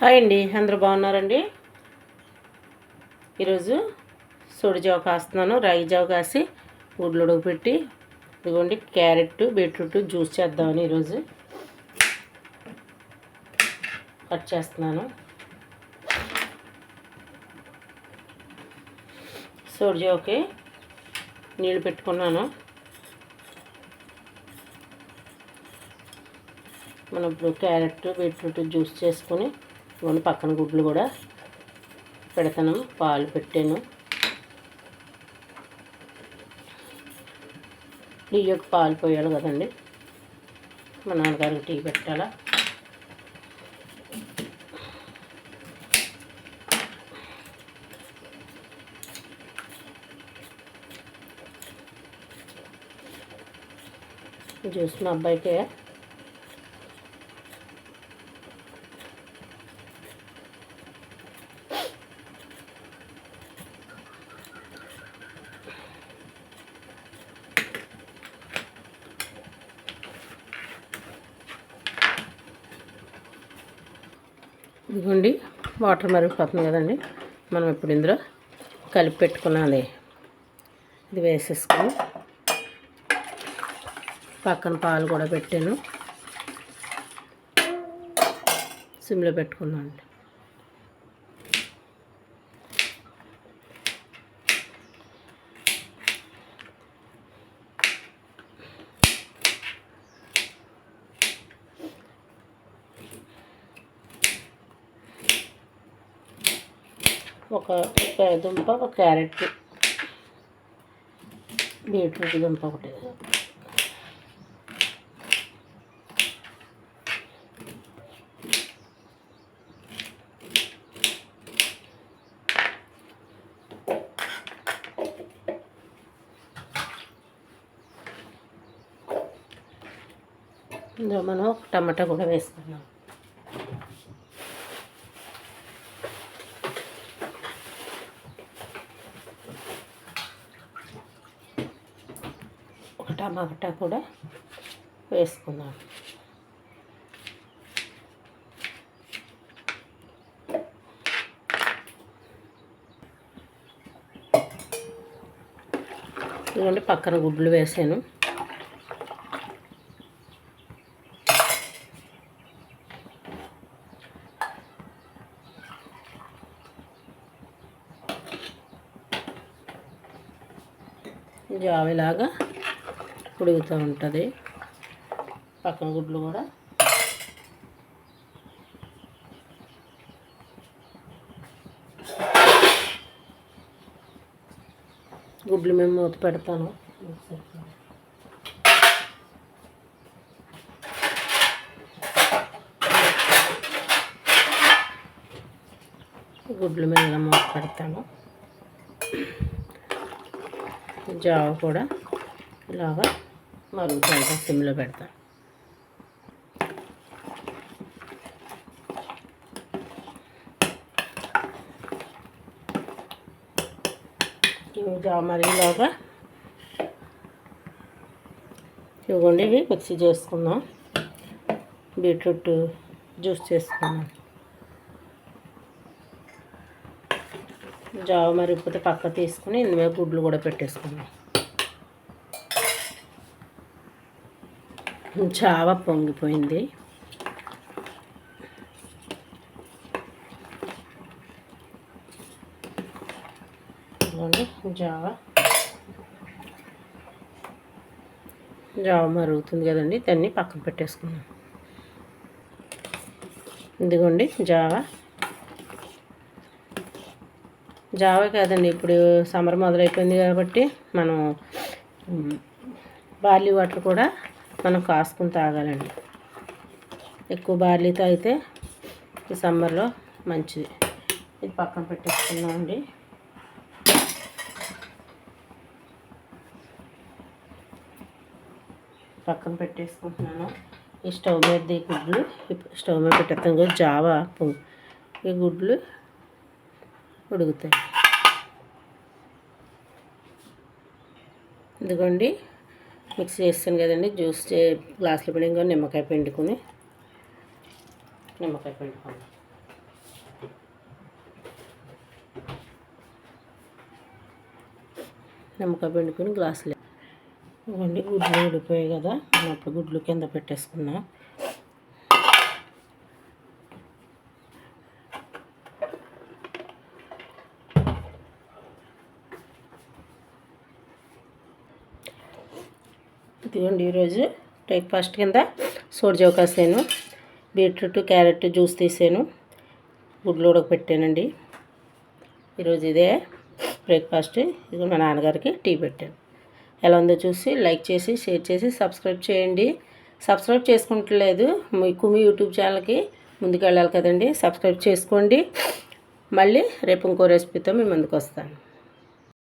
Hi అండి అందరూ బాగున్నారండి? ఈరోజు సోడి జావ కాస్తున్నాను రాగి జావ కాసి గుడ్లు పెట్టి ఇదిగోండి క్యారెట్ బీట్రూట్ జ్యూస్ చేద్దామని ఈరోజు కట్ చేస్తున్నాను. సోడి జావకి నీళ్ళు పెట్టుకున్నాను. మనం ఇప్పుడు క్యారెట్ బీట్రూట్ జ్యూస్ చేసుకొని ఇవన్నీ పక్కన గుడ్లు కూడా పెడతాను పాలు పెట్టాను. టీ యొక్క పాలు పోయాలి కదండి. మా నాన్నగారికి టీ పెట్టాలా? జ్యూస్ మా అబ్బాయికే. ఇదిగోండి వాటర్ మరిగిపోతుంది కదండి. మనం ఇప్పుడు ఇందులో కలిపి పెట్టుకున్నది ఇది వేసేసుకుని పక్కన పాలు కూడా పెట్టాను. సిమ్లో పెట్టుకున్నాను అండి. ఒక దుంప ఒక క్యారెట్ బీట్రూట్ దుంప ఒకటి ఇందులో మనం ఒక టమాటా కూడా వేసుకున్నాం ఒక టమాటా కూడా వేసుకున్నాను ఇదిగోండి పక్కన గుడ్లు వేసాను. జావిలాగా ఉడుగుతూ ఉంటుంది. పక్కన గుడ్లు కూడా. గుడ్లు మేము మూత పెడతాను. గుడ్లు మీద మూత పెడతాను. జావ కూడా ఇలాగా మరుగుతుంది సిమ్లో పెడతా. ఇవి జావ మరిగిలాగా ఇవ్వండి ఇవి మిక్సీ చేసుకుందాం. బీట్రూట్ జ్యూస్ చేసుకుందాం. జావ మరిగిపోతే పక్క తీసుకుని ఇందులో గుడ్లు కూడా పెట్టేసుకుందాం. చావ పొంగిపోయింది. జావ. జావ మరుగుతుంది కదండి దాన్ని పక్కన పెట్టేసుకున్నాం ఇదిగోండి జావ. జావ కాదండి ఇప్పుడు సమ్మర్ మొదలైపోయింది కాబట్టి మనం బార్లీ వాటర్ కూడా మనం కాసుకుని తాగాలండి. ఎక్కువ బార్లీతో అయితే ఈ సమ్మర్లో మంచిది. ఇది పక్కన పెట్టేసుకున్నామండి పక్కన పెట్టేసుకుంటున్నాను. ఈ స్టవ్ మీద ఈ గుడ్లు స్టవ్ మీద పెట్టేస్తాం కదా జావా ఈ గుడ్లు ఉడుకుతాయి. ఇదిగోండి. మిక్స్ చేస్తాను కదండి. జ్యూస్ చే గ్లాసులు పిండి నిమ్మకాయ పిండుకొని నిమ్మకాయ పిండుకోండి నిమ్మకాయ పిండుకొని గ్లాసులు ఇవ్వండి. గుడ్లు ఉడిపోయాయి కదా. అప్పుడు గుడ్లు కింద పెట్టేసుకున్నాం. ఇదిగోండి ఈరోజు. బ్రేక్ఫాస్ట్ కింద సోడిజావ కాసాను. బీట్రూట్ క్యారెట్ జ్యూస్ తీసాను. గుడ్లు ఉడకపెట్టానండి ఈరోజు ఇదే బ్రేక్ఫాస్ట్ ఇది మా నాన్నగారికి టీ పెట్టాను. ఎలా ఉందో చూసి లైక్ చేసి షేర్ చేసి సబ్స్క్రైబ్ చేయండి. సబ్స్క్రైబ్ చేసుకుంటలేదు. మీకు మీ యూట్యూబ్ ఛానల్కి ముందుకు వెళ్ళాలి కదండి. సబ్స్క్రైబ్ చేసుకోండి. మళ్ళీ రేపు ఇంకో రెసిపీతో మీ ముందుకు వస్తాను.